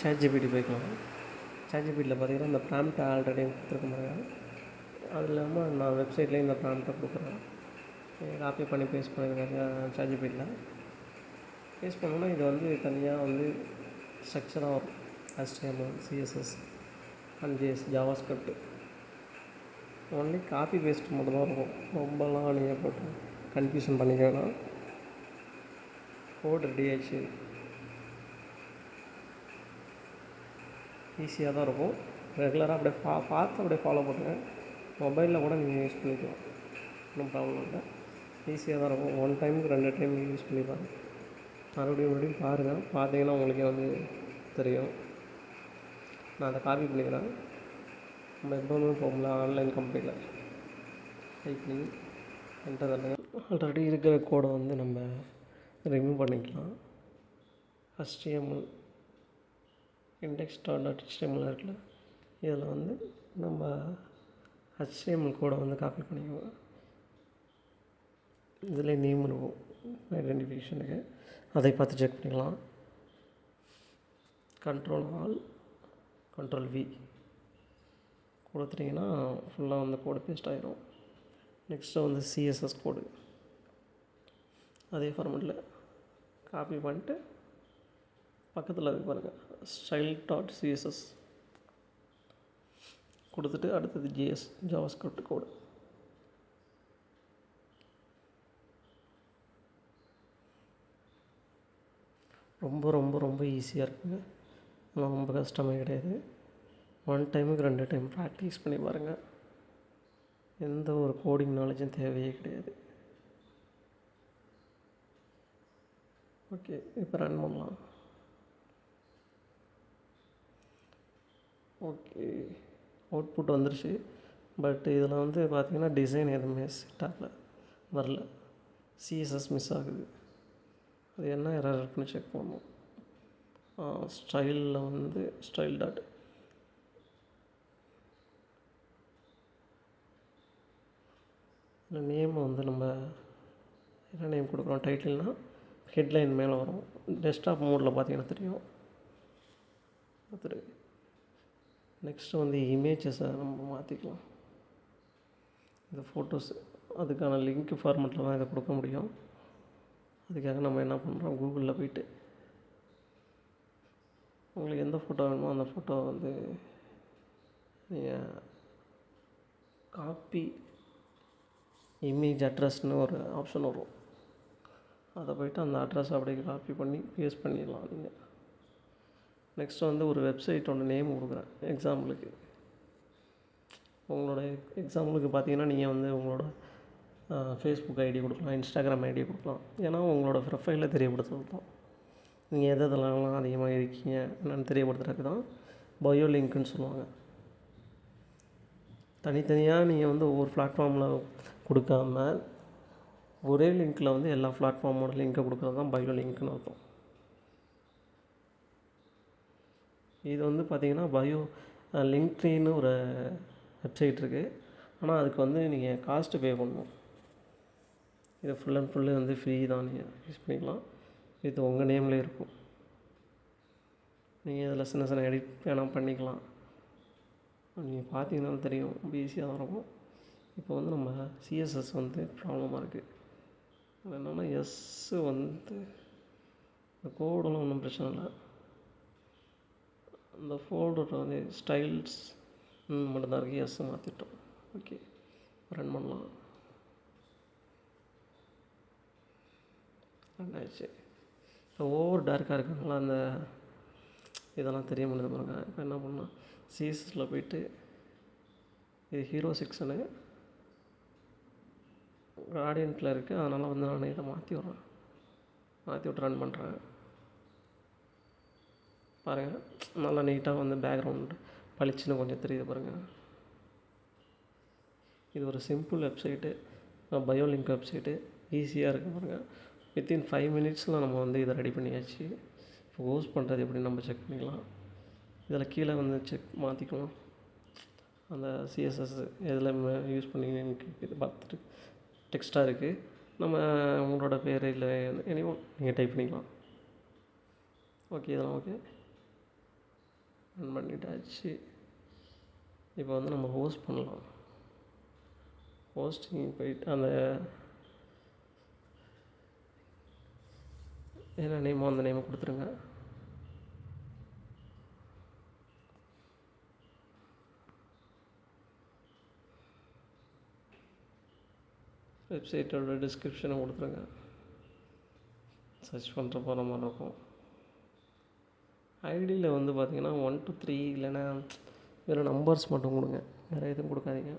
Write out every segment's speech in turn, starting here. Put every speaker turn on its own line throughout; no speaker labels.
ChatGPT போய்க்கலாம் சேட்ஜிபிடியில் பார்த்தீங்கன்னா இந்த ப்ராம்ப்ட் ஆல்ரெடி கொடுத்துருக்க மாதிரி அது இல்லாமல் நான் வெப்சைட்லேயும் இந்த ப்ராம்ப்ட்டை கொடுக்குறேன். காப்பி பண்ணி பேஸ்ட் பண்ணிருக்காங்க சேட்ஜிபிடியில் பேஸ்ட் பண்ணோன்னா இது வந்து தனியாக வந்து ஸ்ட்ரக்சராக வரும். HTML CSS and JS JavaScript only copy paste மட்டும் தான் இருக்கும். ரொம்பலாம் நீங்கள் போட்டு கன்ஃபியூஷன் பண்ணிக்க வேணாம் கோட் ரெடி ஆயிடுச்சு. ஈஸியாக தான் இருக்கும். ரெகுலராக அப்படியே பா பார்த்து அப்படியே ஃபாலோ பண்ணுங்கள் மொபைலில் கூட நீங்கள் யூஸ் பண்ணிக்கலாம். ஒன்றும் ப்ராப்ளம் இல்லை. ஈஸியாக தான் இருக்கும். ஒன் டைமுக்கு ரெண்டு டைம் யூஸ் பண்ணி பாருங்கள் மறுபடியும் மறுபடியும் பாருங்கள் பார்த்தீங்கன்னா உங்களுக்கே வந்து தெரியும். நான் அதை காப்பி பண்ணிக்கிறேன். நம்ம எப்போவுமே போகல. ஆன்லைன் கம்பெனியில் டைப் பண்ணி என்டர் தட்டுங்க ஆல்ரெடி இருக்கிற கோடை வந்து நம்ம ரிமூவ் பண்ணிக்கலாம். HTML இண்டெக்ஸ் டாட் டாட் இருக்குல்ல இதில் வந்து நம்ம ஹெச்டிஎம்எல் கோடை வந்து காப்பி பண்ணிக்குவோம். இதில் நேம் இருக்கும் ஐடென்டிஃபிகேஷனுக்கு அதை பார்த்து செக் பண்ணிக்கலாம். கண்ட்ரோல் ஆல் கண்ட்ரோல் வி கொடுத்துட்டிங்கன்னா ஃபுல்லாக வந்து கோடு பேஸ்ட் ஆகிரும் நெக்ஸ்ட்டு வந்து சிஎஸ்எஸ் கோடு அதே ஃபார்மெட்டில் காப்பி பண்ணிட்டு பக்கத்தில் இருக்கு பாருங்கள் ஸ்டைல் டாட் சிஎஸ்எஸ் கொடுத்துட்டு அடுத்தது ஜிஎஸ் ஜாவாஸ்கிரிப்ட் கோடு ரொம்ப ரொம்ப ரொம்ப ஈஸியாக இருக்குங்க. ரொம்ப கஷ்டமே கிடையாது. ஒன் டைமுக்கு ரெண்டு டைம் ப்ராக்டிஸ் பண்ணி பாருங்கள் எந்த ஒரு கோடிங் நாலேஜும் தேவையே கிடையாது. ஓகே இப்போ ரன் பண்ணலாம். ஓகே அவுட்புட் வந்துருச்சு. பட் இதில் வந்து பார்த்திங்கன்னா டிசைன் எதுவுமே செட் ஆகல. வரல. சிஎஸ்எஸ் மிஸ் ஆகுது. அது என்ன எரர் இருக்குன்னு செக் பண்ணணும் ஸ்டைலில் வந்து ஸ்டைல் டாட் இந்த நேம் வந்து நம்ம என்ன நேம் கொடுக்குறோம்? டைட்டில்னால் ஹெட்லைன் மேலே வரும். டெஸ்க்டாப் மோடில் பார்த்தீங்கன்னா தெரியும். பார்த்துருக்கு நெக்ஸ்ட்டு வந்து இமேஜஸை நம்ம மாற்றிக்கலாம் இந்த ஃபோட்டோஸ் அதுக்கான லிங்க் ஃபார்மெட்டில் தான் இதை கொடுக்க முடியும். அதுக்காக நம்ம என்ன பண்ணுறோம் கூகுளில் போயிட்டு உங்களுக்கு எந்த ஃபோட்டோ வேணுமோ அந்த ஃபோட்டோ வந்து நீங்கள் காப்பி இமேஜ் அட்ரஸ்னு ஒரு ஆப்ஷன் வரும். அதை போய்ட்டு அந்த அட்ரஸ் அப்படியே காப்பி பண்ணி பேஸ்ட் பண்ணிடலாம் நீங்கள் நெக்ஸ்ட் வந்து ஒரு வெப்சைட்டோட நேம் கொடுக்குறேன் எக்ஸாம்பிளுக்கு உங்களோட எக்ஸாம்பிளுக்கு பார்த்தீங்கன்னா நீங்கள் வந்து உங்களோட ஃபேஸ்புக் ஐடி கொடுக்கலாம் இன்ஸ்டாகிராம் ஐடி கொடுக்கலாம். ஏன்னா உங்களோட ப்ரொஃபைலில் தெரியப்படுத்துறது தான். நீங்கள் எது எதெல்லாம் அதிகமாக இருக்கீங்க என்னென்னு தெரியப்படுத்துறதுக்கு தான் பயோ லிங்க்குன்னு சொல்லுவாங்க. தனித்தனியாக நீங்கள் வந்து ஒவ்வொரு பிளாட்ஃபார்மில் கொடுக்காம ஒரே லிங்க்கில் வந்து எல்லா பிளாட்ஃபார்மோட லிங்க்கை கொடுக்குறது தான் பயோ லிங்க்னு அர்த்தம். இது வந்து பார்த்திங்கன்னா பயோ லிங்க்ட்ரின்னு ஒரு வெப்சைட் இருக்குது ஆனால் அதுக்கு வந்து நீங்கள் காஸ்ட்டு பே பண்ணணும். இது ஃபுல் அண்ட் ஃபுல்லு வந்து ஃப்ரீ தான் நீங்கள் யூஸ் பண்ணிக்கலாம். இது உங்கள் நேம்லேயே இருக்கும். நீங்கள் இதில் சின்ன சின்ன எடிட் வேணால் பண்ணிக்கலாம். நீங்கள் பார்த்தீங்கன்னாலும் தெரியும். ரொம்ப ஈஸியாக தான் இருக்கும். இப்போ வந்து நம்ம சிஎஸ்எஸ் வந்து ப்ராப்ளமாக இருக்குது என்னென்னா எஸ்ஸு வந்து இந்த கோடெல்லாம் ஒன்றும் பிரச்சனை இல்லை. அந்த ஃபோல்டர் வந்து ஸ்டைல்ஸ் மட்டும்தான் இருக்குது எஸ் மாற்றிட்டோம் ஓகே ரன் பண்ணலாம். ரன் ஆயிடுச்சு இப்போ ஓவர் டார்க்காக இருக்காங்களா அந்த இதெல்லாம் தெரிய முடியாது பாருங்க. இப்போ என்ன பண்ணலாம் சீசஸில் போயிட்டு இது ஹீரோ செக்ஷனு ஆடியன்ட்டில் இருக்குது அதனால் வந்து நான் இதை மாற்றி விட்றேன். மாற்றி விட்டு ரன் பண்ணுறேன் பாருங்கள் நல்லா நீட்டாக வந்து பேக்ரவுண்ட் பளிச்சுன்னு கொஞ்சம் தெரியுது பாருங்கள் இது ஒரு சிம்பிள் வெப்சைட்டு பயோலிங்க் வெப்சைட்டு ஈஸியாக இருக்குது பாருங்கள் வித்தின் ஃபைவ் மினிட்ஸில் நம்ம வந்து இதை ரெடி பண்ணியாச்சு. இப்போ ஹோஸ்ட் பண்ணுறது எப்படி நம்ம செக் பண்ணிக்கலாம். இதில் கீழே வந்து செக் மாற்றிக்கலாம் அந்த சிஎஸ்எஸ் எதில் யூஸ் பண்ணி இது பார்த்துட்டு டெக்ஸ்ட்டாக இருக்குது நம்ம உங்களோட பேர் இல்லை எனி நீங்கள் டைப் பண்ணிக்கலாம். ஓகே இதெல்லாம் ஓகே ரன் பண்ணிட்டாச்சு. இப்போ வந்து நம்ம ஹோஸ்ட் பண்ணலாம். ஹோஸ்டிங் போயிட்டு அந்த என்ன நேமோ அந்த நேமை கொடுத்துருங்க. வெப்சைட்டோட டிஸ்கிரிப்ஷனை கொடுத்துருங்க. சர்ச் பண்ணுற போகிற மாதிரி இருக்கும். ஐடியில் வந்து பார்த்தீங்கன்னா ஒன் டூ த்ரீ இல்லைன்னா வெறும் நம்பர்ஸ் மட்டும் கொடுங்க. வேறு எதுவும் கொடுக்காதீங்க.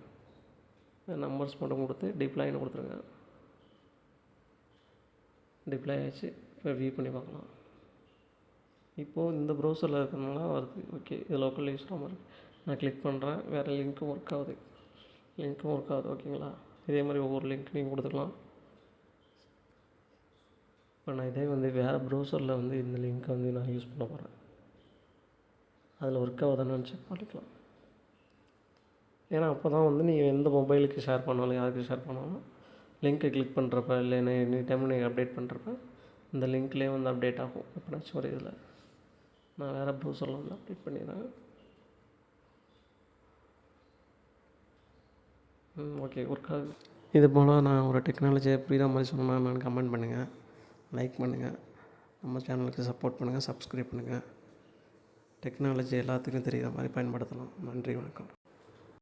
நம்பர்ஸ் மட்டும் கொடுத்து டிப்ளாய்னு கொடுத்துருங்க. டிப்ளை ஆச்சு இப்போ வியூ பண்ணி பார்க்கலாம். இப்போது இந்த ப்ரௌசரில் இருக்கிறனால வருது. ஓகே இது லோக்கல் யூஸ் மாதிரி நான் கிளிக் பண்ணுறேன் வேறு லிங்க்கும் ஒர்க் ஆகுது. லிங்க்கும் ஒர்க் ஆகுது. ஓகேங்களா இதே மாதிரி ஒவ்வொரு லிங்க் நீங்கள் கொடுத்துக்கலாம். இப்போ நான் இதே வந்து வேறு ப்ரௌசரில் வந்து இந்த லிங்க்கை வந்து நான் யூஸ் பண்ண போகிறேன் அதில் ஒர்க் ஆகுதான்னு செக் பண்ணிக்கலாம் ஏன்னா அப்போ தான் வந்து நீங்கள் எந்த மொபைலுக்கு ஷேர் பண்ணாலும் யாருக்கு ஷேர் பண்ணாலும் லிங்க்கை கிளிக் பண்ணுறப்ப இல்லை எனி டைம் நீங்கள் அப்டேட் பண்ணுறப்ப இந்த லிங்க்லேயே வந்து அப்டேட் ஆகும். எப்படினாச்சும் ஒரு இதில். நான் வேறு ப்ரௌசரில் வந்து அப்டேட் பண்ணிடுறேன். ம் ஓகே ஒர்க் ஆகுது. இது போல் நான் ஒரு டெக்னாலஜியை புரியுற மாதிரி சொன்னேன்னா நான் கமெண்ட் பண்ணுங்கள் லைக் பண்ணுங்கள் நம்ம சேனலுக்கு சப்போர்ட் பண்ணுங்கள் சப்ஸ்கிரைப் பண்ணுங்கள் டெக்னாலஜி எல்லாத்துக்கும் தெரிகிற மாதிரி பயன்படுத்தலாம். நன்றி வணக்கம்.